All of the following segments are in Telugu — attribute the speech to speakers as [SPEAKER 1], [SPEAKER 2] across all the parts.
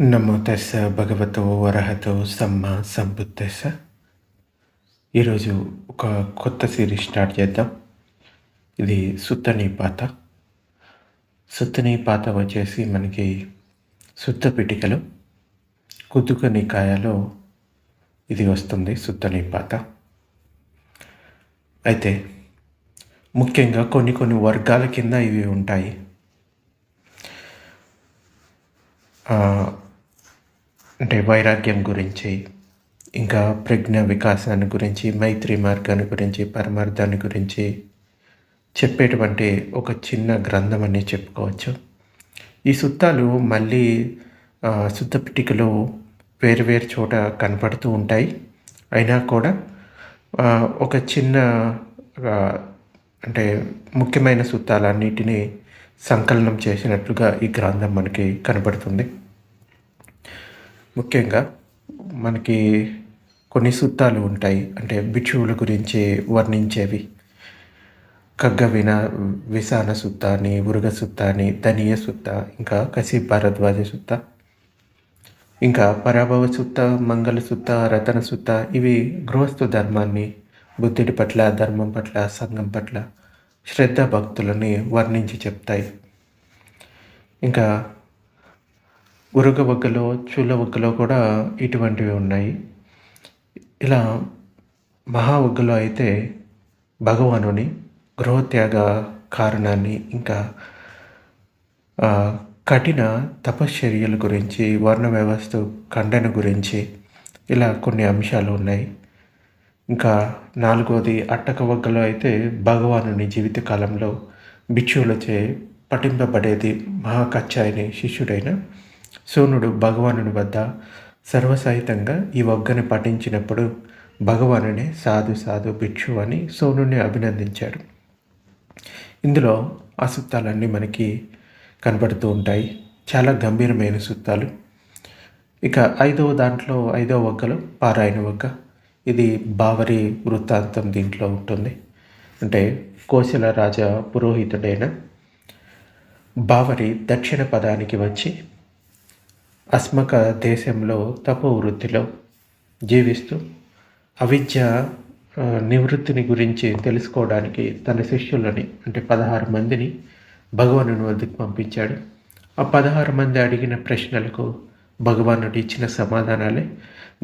[SPEAKER 1] నమో తెస్స భగవతో వరహతో సమ్మ సంబుద్ధెస్స. ఈరోజు ఒక కొత్త సిరీస్ స్టార్ట్ చేద్దాం. ఇది సుత్తనీ పాత. సుత్తనీ పాత వచ్చేసి మనకి సుత్త పిటికలు. కుతుకని కాయలో ఇది వస్తుంది సుత్తనీ పాత. అయితే ముఖ్యంగా కొన్ని కొన్ని వర్గాల కింద ఇవి ఉంటాయి. అంటే వైరాగ్యం గురించి ఇంకా ప్రజ్ఞ వికాసాన్ని గురించి మైత్రి మార్గాన్ని గురించి పరమార్థాన్ని గురించి చెప్పేటువంటి ఒక చిన్న గ్రంథం అని చెప్పుకోవచ్చు. ఈ సుత్తాలు మళ్ళీ సుత్తపిటికలో పిటికలో వేరు వేరు చోట కనపడుతూ ఉంటాయి. అయినా కూడా ఒక చిన్న అంటే ముఖ్యమైన సుత్తాలన్నిటినీ సంకలనం చేసినట్లుగా ఈ గ్రంథం మనకి కనబడుతుంది ముఖ్యంగా మనకి కొన్ని సుత్తాలు ఉంటాయి. అంటే భిక్షువుల గురించి వర్ణించేవి. ఖగ్గ విన విసాన సుత్త అని ఉరుగ సుత్త అని ధనియ సుత్త ఇంకా కసి భారద్వాజ సుత్త ఇంకా పరాభవ సుత్త మంగళ సుత్త రతన సుత్త ఇవి గృహస్థు ధర్మాన్ని బుద్ధుడి పట్ల ధర్మం పట్ల సంఘం పట్ల శ్రద్ధ భక్తులని వర్ణించి చెప్తాయి. ఇంకా ఉరుగ వగ్గలో చూల వగ్గలో కూడా ఇటువంటివి ఉన్నాయి. ఇలా మహా వగ్గలో అయితే భగవానుని గృహత్యాగ కారణాన్ని ఇంకా కఠిన తపశ్చర్యల గురించి వర్ణ వ్యవస్థ ఖండన గురించి ఇలా కొన్ని అంశాలు ఉన్నాయి. ఇంకా నాలుగోది అట్టక వగ్గలో అయితే భగవానుని జీవితకాలంలో భిక్షువులచే పఠింపబడేది మహాకచ్చాయని శిష్యుడైన సోనుడు భగవానుని వద్ద సర్వసహితంగా ఈ వగ్గని పఠించినప్పుడు భగవానునే సాధు సాధు భిక్షు అని సోనుని అభినందించాడు. ఇందులో ఆ సుత్తాలన్నీ మనకి కనబడుతూ ఉంటాయి. చాలా గంభీరమైన సుత్తాలు. ఇక ఐదవ దాంట్లో ఐదవ వగ్గలో పారాయణ వగ్గ. ఇది బావరి వృత్తాంతం దీంట్లో ఉంటుంది. అంటే కోశల రాజా పురోహితుడైన బావరి దక్షిణ పదానికి వచ్చి అస్మక దేశంలో తపో వృత్తిలో జీవిస్తూ అవిద్య నివృత్తిని గురించి తెలుసుకోవడానికి తన శిష్యులని అంటే పదహారు మందిని భగవానుని వద్దకు పంపించాడు. ఆ పదహారు మంది అడిగిన ప్రశ్నలకు భగవానుడు ఇచ్చిన సమాధానాలే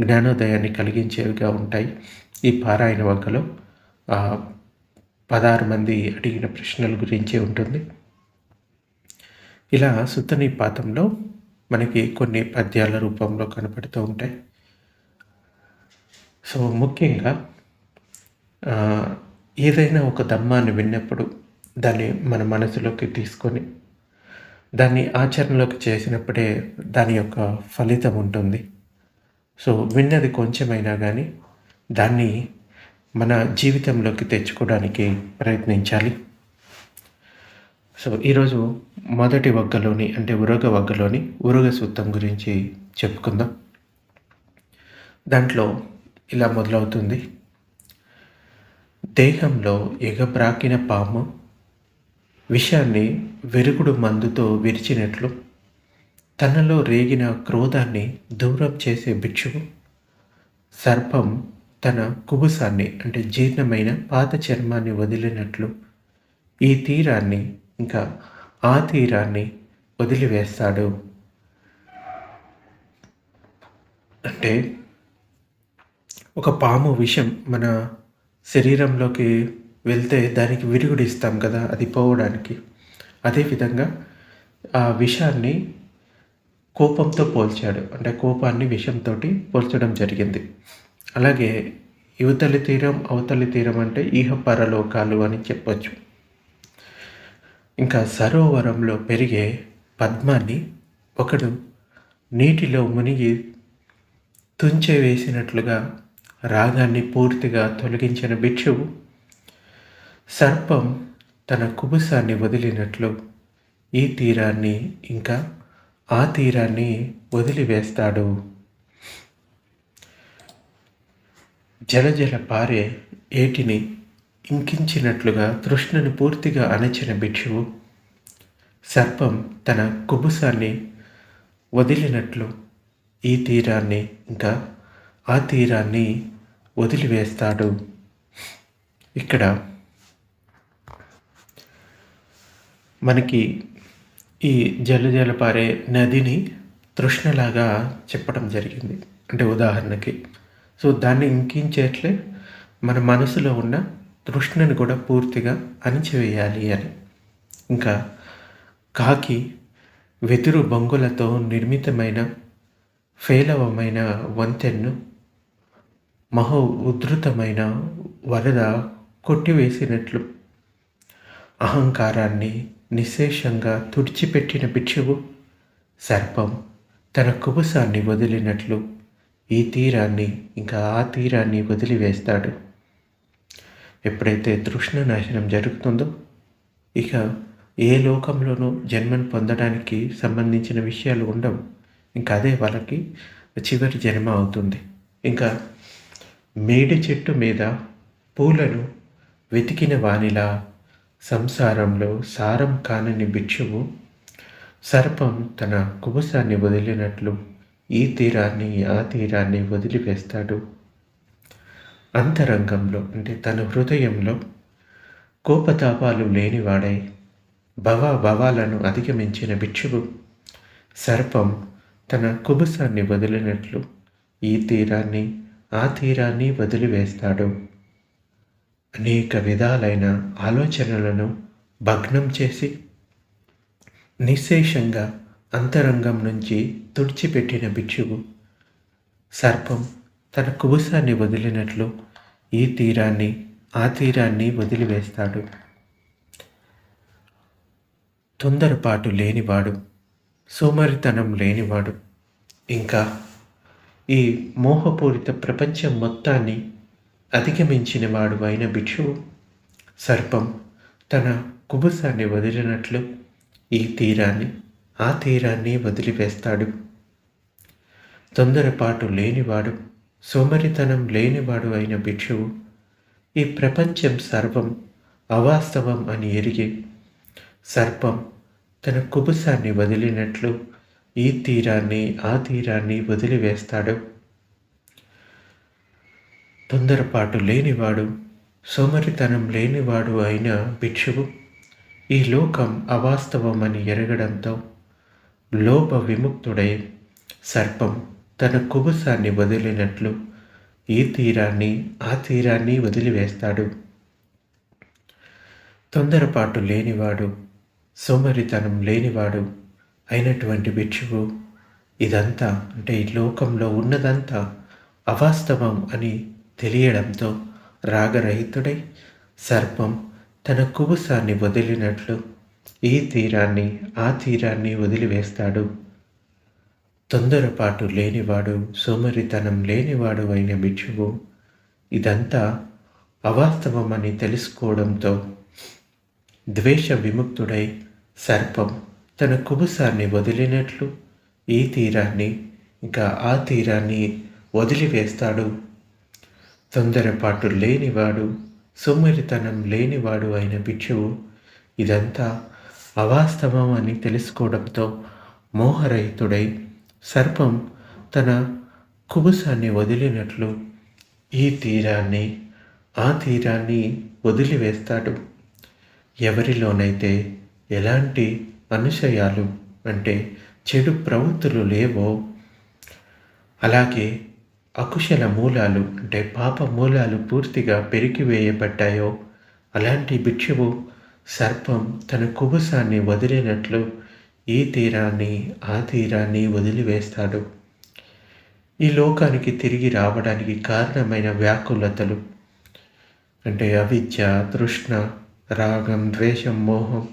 [SPEAKER 1] జ్ఞానోదయాన్ని కలిగించేవిగా ఉంటాయి. ఈ పారాయణ వంకలో పదహారు మంది అడిగిన ప్రశ్నల గురించే ఉంటుంది. ఇలా సుత్తని పాతంలో మనకి కొన్ని పద్యాల రూపంలో కనపడుతూ ఉంటాయి. సో ముఖ్యంగా ఏదైనా ఒక ధమ్మాన్ని విన్నప్పుడు దాన్ని మన మనసులోకి తీసుకొని దాన్ని ఆచరణలోకి చేసినప్పుడే దాని యొక్క ఫలితం ఉంటుంది. సో విన్నది కొంచెమైనా కానీ దాన్ని మన జీవితంలోకి తెచ్చుకోవడానికి ప్రయత్నించాలి. సో ఈరోజు మొదటి వగ్గలోని అంటే ఉరగ వగ్గలోని ఉరగ సూత్రం గురించి చెప్పుకుందాం. దాంట్లో ఇలా మొదలవుతుంది. దేహంలో ఎగబ్రాకిన పాము విషాన్ని వెరుగుడు మందుతో విరిచినట్లు తనలో రేగిన క్రోధాన్ని దూరం చేసే భిక్షువు సర్పం తన కుబుసాన్ని అంటే జీర్ణమైన పాత చర్మాన్ని వదిలినట్లు ఈ తీరాన్ని ఇంకా ఆ తీరాన్ని వదిలివేస్తాడు. అంటే ఒక పాము విషం మన శరీరంలోకి వెళ్తే దానికి విరుగుడు ఇస్తాం కదా అది పోవడానికి. అదేవిధంగా ఆ విషాన్ని కోపంతో పోల్చాడు. అంటే కోపాన్ని విషంతో పోల్చడం జరిగింది. అలాగే యువతలి తీరం అవతలి తీరం అంటే ఈహ పరలోకాలు అని చెప్పొచ్చు. ఇంకా సరోవరంలో పెరిగే పద్మాన్ని ఒకడు నీటిలో మునిగి తుంచె వేసినట్లుగా రాగాన్ని పూర్తిగా తొలగించిన భిక్షువు సర్పం తన కుబుసాన్ని వదిలినట్లు ఈ తీరాన్ని ఇంకా ఆ తీరాన్ని వదిలివేస్తాడు. జలజల పారే ఏటిని ఇంకించినట్లుగా తృష్ణను పూర్తిగా అణచిన భిక్షువు సర్పం తన కుబుసాన్ని వదిలినట్లు ఈ తీరాన్ని ఇంకా ఆ తీరాన్ని వదిలివేస్తాడు. ఇక్కడ మనకి ఈ జల జల పారే నదిని తృష్ణలాగా చెప్పడం జరిగింది. అంటే ఉదాహరణకి. సో దాన్ని ఇంకించేట్లే మన మనసులో ఉన్న తృష్ణని కూడా పూర్తిగా అణిచివేయాలి అని. ఇంకా కాకి వెదురు బొంగులతో నిర్మితమైన ఫేలవమైన వంతెన్ను మహో ఉధృతమైన వరద కొట్టివేసినట్లు అహంకారాన్ని నిశేషంగా తుడిచిపెట్టిన బిక్షువు సర్పం తన కుబుసాన్ని వదిలినట్లు ఈ తీరాన్ని ఇంకా ఆ తీరాన్ని వదిలివేస్తాడు. ఎప్పుడైతే తృష్ణ నాశనం జరుగుతుందో ఇక ఏ లోకంలోనూ జన్మను పొందడానికి సంబంధించిన విషయాలు ఉండవు. ఇంకా అదే వాళ్ళకి చివరి జన్మ అవుతుంది. ఇంకా మేడి చెట్టు మీద పూలను వెతికిన వానిలా సంసారంలో సారం కానని భిక్షువు సర్పం తన కుబసాన్ని వదిలినట్లు ఈ తీరాన్ని ఆ తీరాన్ని వదిలివేస్తాడు. అంతరంగంలో అంటే తన హృదయంలో కోపతాపాలు లేనివాడై భవ భవాలను అధిగమించిన భిక్షువు సర్పం తన కుబుసాన్ని వదిలినట్లు ఈ తీరాన్ని ఆ తీరాన్ని వదిలివేస్తాడు. అనేక విధాలైన ఆలోచనలను భగ్నం చేసి నిశేషంగా అంతరంగం నుంచి తుడిచిపెట్టిన భిక్షువు సర్పం తన కుబుసాన్ని వదిలినట్లు ఈ తీరాన్ని ఆ తీరాన్ని వదిలివేస్తాడు. తొందరపాటు లేనివాడు సోమరితనం లేనివాడు. ఇంకా ఈ మోహపూరిత ప్రపంచం మొత్తాన్ని అధిగమించిన వాడు అయిన భిక్షువు సర్పం తన కుబుసాన్ని వదిలినట్లు ఈ తీరాన్ని ఆ తీరాన్ని వదిలివేస్తాడు. తొందరపాటు లేనివాడు సోమరితనం లేనివాడు అయిన భిక్షువు ఈ ప్రపంచం సర్వం అవాస్తవం అని ఎరిగి సర్పం తన కుబుసాన్ని వదిలినట్లు ఈ తీరాన్ని ఆ తీరాన్ని వదిలివేస్తాడు. తొందరపాటు లేనివాడు సోమరితనం లేనివాడు అయిన భిక్షువు ఈ లోకం అవాస్తవమని ఎరగడంతో లోప విముక్తుడై సర్పం తన కుబుసాన్ని వదిలినట్లు ఈ తీరాన్ని ఆ తీరాన్ని వదిలివేస్తాడు. తొందరపాటు లేనివాడు సోమరితనం లేనివాడు అయినటువంటి భిక్షువు ఇదంతా అంటే ఈ లోకంలో ఉన్నదంతా అవాస్తవం అని తెలియడంతో రాగరహితుడై సర్పం తన కుబుసాన్ని వదిలినట్లు ఈ తీరాన్ని ఆ తీరాన్ని వదిలివేస్తాడు. తొందరపాటు లేనివాడు సోమరితనం లేనివాడు అయిన భిక్షువు ఇదంతా అవాస్తవమని తెలుసుకోవడంతో ద్వేష విముక్తుడై సర్పం తన కుబుసాన్ని వదిలినట్లు ఈ తీరాన్ని ఇంకా ఆ తీరాన్ని వదిలివేస్తాడు. తొందరపాటు లేనివాడు సోమరితనం లేనివాడు అయిన భిక్షువు ఇదంతా అవాస్తవం అని తెలుసుకోవడంతో మోహరహితుడై సర్పం తన కుబుసాన్ని వదిలినట్లు ఈ తీరాన్ని ఆ తీరాన్ని వదిలివేస్తాడు. ఎవరిలోనైతే ఎలాంటి అనుశయాలు అంటే చెడు ప్రవృత్తులు లేవో అలాగే అకుశల మూలాలు అంటే పాప మూలాలు పూర్తిగా పెరిగివేయబడ్డాయో అలాంటి భిక్షువు సర్పం తన కుబుసాన్ని వదిలినట్లు ఈ తీరాన్ని ఆ తీరాన్ని వదిలివేస్తాడు. ఈ లోకానికి తిరిగి రావడానికి కారణమైన వ్యాకులతలు అంటే అవిద్య తృష్ణ రాగం ద్వేషం మోహం.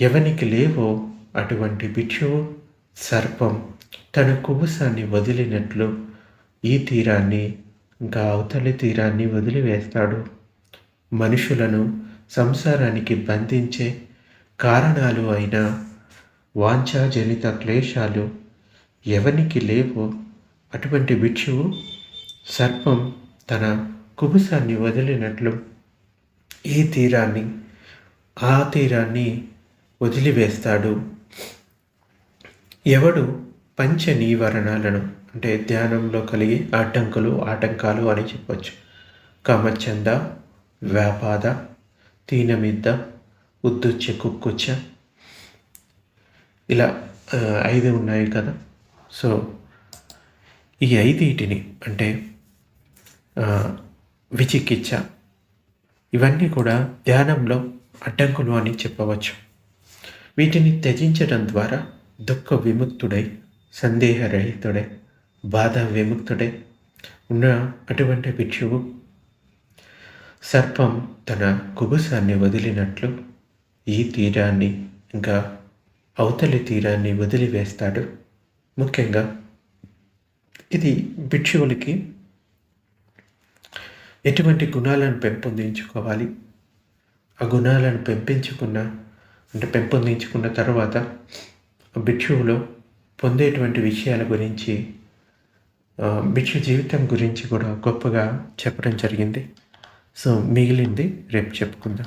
[SPEAKER 1] ఎవనికి లేవో అటువంటి భిక్షువు సర్పం తన కుబుసాన్ని వదిలినట్లు ఈ తీరాన్ని ఇంకా అవతలి తీరాన్ని వదిలివేస్తాడు. మనుషులను సంసారానికి బంధించే కారణాలు అయిన వాంఛాజనిత క్లేశాలు ఎవనికి లేవో అటువంటి భిక్షువు సర్పం తన కుబుసాన్ని వదిలినట్లు ఈ తీరాన్ని ఆ తీరాన్ని వదిలివేస్తాడు. ఎవడు పంచ నీవరణాలను అంటే ధ్యానంలో కలిగి అడ్డంకులు ఆటంకాలు అని చెప్పొచ్చు. కామచ్చంద వ్యాపాద తీనమిద్ద ఉద్దుచ్చ కుక్కుచ్చ ఇలా ఐదు ఉన్నాయి కదా. సో ఈ ఐదిటిని అంటే విచికిత్స ఇవన్నీ కూడా ధ్యానంలో అడ్డంకులు అని చెప్పవచ్చు. వీటిని త్యజించడం ద్వారా దుఃఖ విముక్తుడై సందేహరహితుడై బాధ విముక్తుడై ఉన్న అటువంటి భిక్షువు సర్పం తన కుబుసాన్ని వదిలినట్లు ఈ తీరాన్ని ఇంకా అవతలి తీరాన్ని వదిలివేస్తాడు. ముఖ్యంగా ఇది భిక్షువులకి ఎటువంటి గుణాలను పెంపొందించుకోవాలి? ఆ గుణాలను పెంపించుకున్న అంటే పెంపొందించుకున్న తర్వాత భిక్షువులో పొందేటువంటి విషయాల గురించి భిక్షు జీవితం గురించి కూడా గొప్పగా చెప్పడం జరిగింది. సో మిగిలింది రేపు చెప్పుకుందాం.